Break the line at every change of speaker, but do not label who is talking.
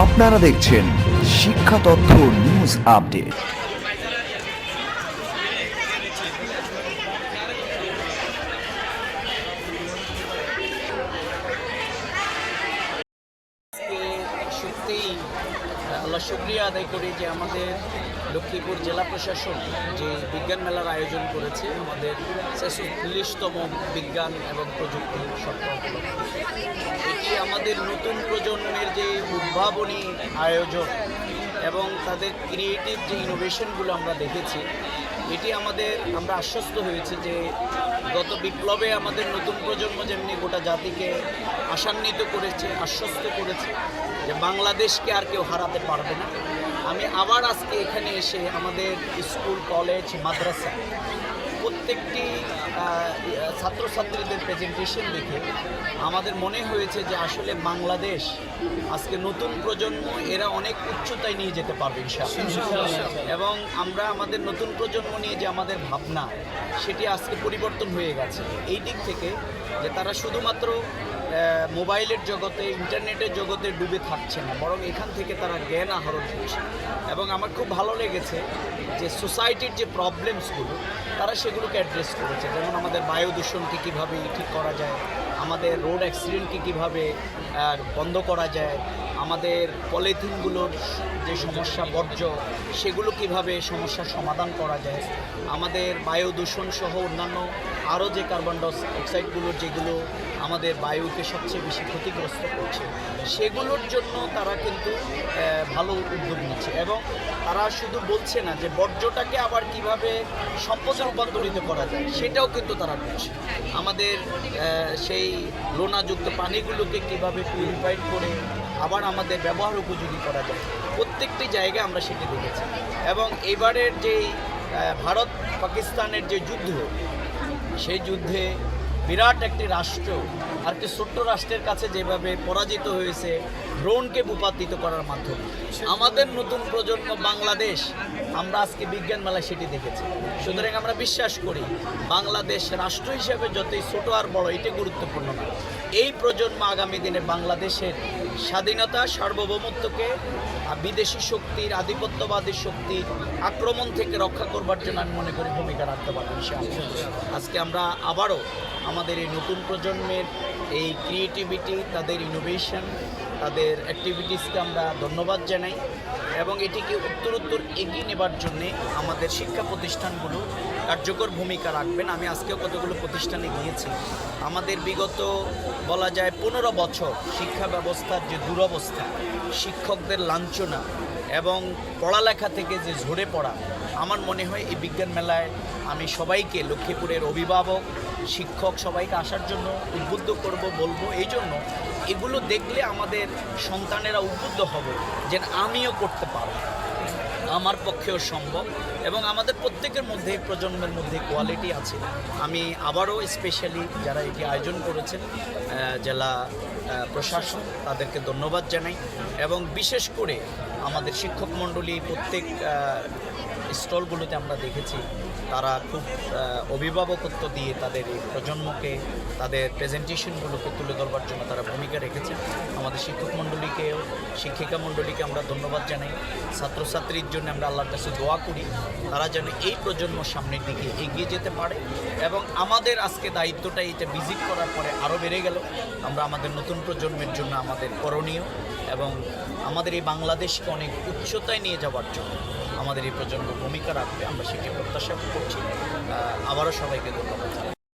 আপনারা দেখছেন শিক্ষা তথ্য নিউজ আপডেট
আজকে সত্যিই আল্লাহ শুক্রিয়া আদায় করি যে আমাদের লক্ষ্মীপুর জেলা প্রশাসন যে বিজ্ঞান মেলার আয়োজন করেছে, আমাদের ছেচল্লিশতম বিজ্ঞান এবং প্রযুক্তি সপ্তাহ এটি আমাদের নতুন প্রজন্মের যে উদ্ভাবনী আয়োজন এবং তাদের ক্রিয়েটিভ যে ইনোভেশনগুলো আমরা দেখেছি এটি আমাদের, আমরা আশ্বস্ত হয়েছে যে গত বিপ্লবে আমাদের নতুন প্রজন্ম যেমনি গোটা জাতিকে আশান্বিত করেছে, আশ্বস্ত করেছে যে বাংলাদেশকে আর কেউ হারাতে পারবে না। আমি আবার আজকে এখানে এসে আমাদের স্কুল, কলেজ, মাদ্রাসা প্রত্যেকটি ছাত্রছাত্রীদের প্রেজেন্টেশন দেখে আমাদের মনে হয়েছে যে আসলে বাংলাদেশ আজকে নতুন প্রজন্ম এরা অনেক উচ্চতায় নিয়ে যেতে পারবে এবং আমরা আমাদের নতুন প্রজন্ম নিয়ে যে আমাদের ভাবনা সেটি আজকে পরিবর্তন হয়ে গেছে। এই দিক থেকে যে তারা শুধুমাত্র মোবাইলের জগতে, ইন্টারনেটের জগতে ডুবে থাকছে না, বরং এখান থেকে তারা জ্ঞান আহরণ করছে। এবং আমার খুব ভালো লেগেছে যে সোসাইটির যে প্রবলেমসগুলো, তারা সেগুলোকে অ্যাড্রেস করেছে। যেমন আমাদের বায়ু দূষণকে কীভাবে ঠিক করা যায়, আমাদের রোড অ্যাক্সিডেন্টকে কীভাবে বন্ধ করা যায় আমাদের পলিথিনগুলোর যে সমস্যা, বর্জ্য, সেগুলো কীভাবে সমস্যার সমাধান করা যায়? আমাদের বায়ু দূষণ সহ অন্যান্য আরও যে কার্বন অক্সাইডগুলোর যেগুলো আমাদের বায়ুকে সবচেয়ে বেশি ক্ষতিগ্রস্ত করছে, সেগুলোর জন্য তারা কিন্তু ভালো উদ্যোগ নিচ্ছে এবং তারা শুধু বলছে না যে বর্জ্যটাকে আবার কীভাবে সম্পদে রূপান্তরিত করা যায়, সেটাও কিন্তু তারা বলছে। আমাদের সেই লোনাযুক্ত পানিগুলোকে কীভাবে পিউরিফাইড করে আবার আমাদের ব্যবহার উপযোগী করা যায়, প্রত্যেকটি জায়গায় আমরা সেটি দেখেছি। এবং এবারের যেই ভারত পাকিস্তানের যে যুদ্ধ, সেই যুদ্ধে বিরাট একটি রাষ্ট্র আর একটি ছোট্ট রাষ্ট্রের কাছে যেভাবে পরাজিত হয়েছে, ড্রোনকে ভূপাতিত করার মাধ্যমে। আমাদের নতুন প্রজন্ম বাংলাদেশ, আমরা আজকে বিজ্ঞান মেলায় সেটি দেখেছি। সুতরাং আমরা বিশ্বাস করি, বাংলাদেশ রাষ্ট্র হিসেবে যতই ছোট আর বড়, এটি গুরুত্বপূর্ণ না। এই প্রজন্ম আগামী দিনে বাংলাদেশের স্বাধীনতা, সার্বভৌমত্বকে বিদেশি শক্তির, আধিপত্যবাদী শক্তির আক্রমণ থেকে রক্ষা করবার জন্য আমি মনে করি ভূমিকা রাখতে পারব, ইনশাআল্লাহ। আজকে আমরা আবারও আমাদের এই নতুন প্রজন্মের এই ক্রিয়েটিভিটি তাদের ইনোভেশন তাদের অ্যাক্টিভিটিসকে আমরা ধন্যবাদ জানাই এবং এটিকে উত্তরোত্তর এগিয়ে নেবার জন্যে আমাদের শিক্ষা প্রতিষ্ঠানগুলো কার্যকর ভূমিকা রাখবেন। আমি আজকেও কতগুলো প্রতিষ্ঠানে গিয়েছি। আমাদের বিগত বলা যায় পনেরো বছর শিক্ষা ব্যবস্থার যে দুরবস্থা, শিক্ষকদের লাঞ্ছনা এবং পড়ালেখা থেকে যে ঝরে পড়া আমার মনে হয় এই বিজ্ঞান মেলায় আমি সবাইকে লক্ষ্মীপুরের অভিভাবক, শিক্ষক সবাইকে আসার জন্য উদ্বুদ্ধ করব, বলব এই জন্য এগুলো দেখলে আমাদের সন্তানেরা উদ্বুদ্ধ হবে যে আমিও করতে পারব। আমার পক্ষেও সম্ভব এবং আমাদের প্রত্যেকের মধ্যে, প্রজন্মের মধ্যে কোয়ালিটি আছে। আমি আবারও স্পেশালি যারা এটি আয়োজন করেছেন জেলা প্রশাসন, তাদেরকে ধন্যবাদ জানাই এবং বিশেষ করে আমাদের শিক্ষক মণ্ডলী প্রত্যেক স্টলগুলোতে আমরা দেখেছি, তারা খুব অভিভাবকত্ব দিয়ে তাদের এই প্রজন্মকে, তাদের প্রেজেন্টেশনগুলোকে তুলে ধরবার জন্য তারা ভূমিকা রেখেছে। আমাদের শিক্ষক মণ্ডলীকেও, শিক্ষিকা মণ্ডলীকে আমরা ধন্যবাদ জানাই। ছাত্রছাত্রীর জন্য আমরা আল্লাহর কাছে দোয়া করি, তারা যেন এই প্রজন্ম সামনের দিকে এগিয়ে যেতে পারে এবং আমাদের আজকে দায়িত্বটা এটা ভিজিট করার পরে আরও বেড়ে গেল। আমরা আমাদের নতুন প্রজন্মের জন্য আমাদের করণীয় এবং আমাদের এই বাংলাদেশকে অনেক উচ্চতায় নিয়ে যাওয়ার জন্য আমাদের এই প্রজন্ম ভূমিকা রাখবে আমরা সেটি প্রত্যাশা করছি। আবারও সবাইকে ধন্যবাদ।